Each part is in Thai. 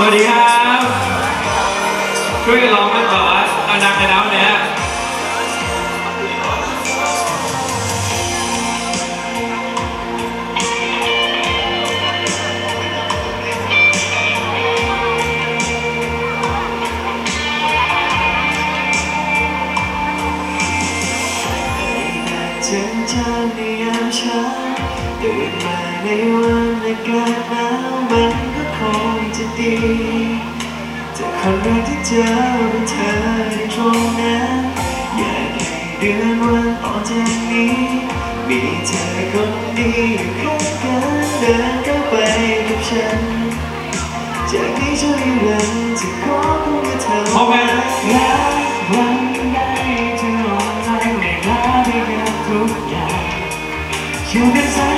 สวัสดีครับ ช่วยร้องกันแบบว่าดังๆเลยนะวันเนี้ยเจอเธอในยามเช้าตื่นมาในวันอากาศหนาวมัน คงจะดีแต่คนแรกที่เจอเป็นเธอในตรงนั้นอยากให้เดือนวันต่อจากนี้ มีเธอคนดีอยู่ข้างกันเดินเข้าวไปกับฉัน จากนี้จะมีวันที่ขอพูดกับเธอร้อมไหมและวันใดจะอ่อนไหวไม่ลาไปกับทุกอย่างอยู่กันสาย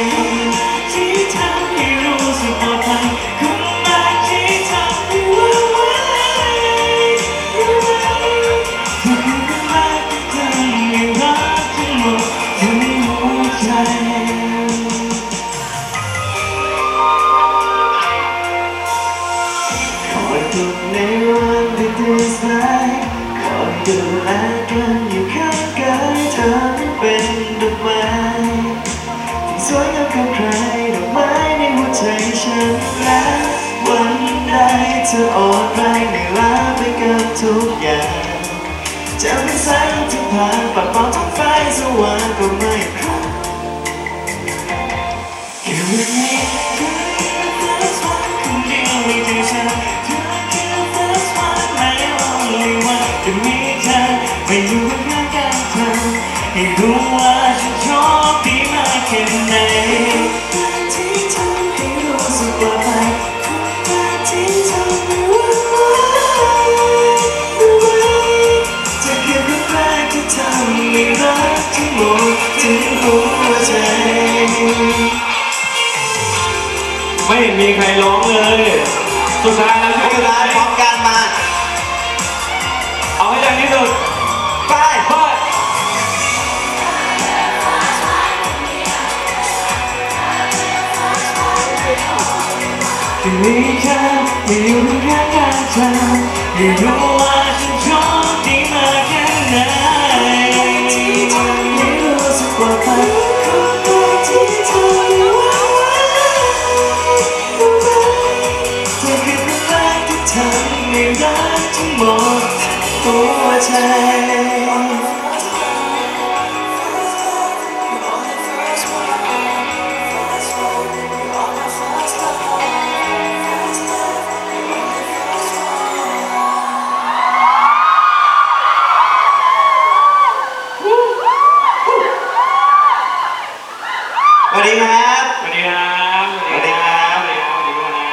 ที่สวยงามกับใครดอกไม้ในหัวใจฉันและวันใดเธออ่อนแรงไม่ลาไปกับทุกอย่างจะเป็นแสงที่ผ่านปัดเป่าท้องฟ้าสว่างก็ไม่พลาดอยู่ในเธอคือ first one คนเดียวในใจฉันเธอคือ first one ไม่ only one จะมีเธอไม่อยู่ข้างกันเธอให้รู้ว่าฉันโชคดีมาก แค่ไหนที่ทำให้รู้สึกปลอดภัยที่ทำให้หวันไหวเธอคือคนแรกที่ทำให้รักทั้งหมดถึงหัวใจ ไม่เห็นมีใครร้องเลย สุดท้ายแล้วช่วยสุกันดท้ายพร้อมกันมา เอาให้ดังที่สุด มีเธอที่อยู่ข้างกันเธอให้รู้ว่าฉันโชคดีมากแค่ไหนที่รู้สึกปลอดภัยคนแรกที่ทำให้หวั่นไหวเธอคือคนแรกที่ทำให้รักทั้งหมดหัวใจ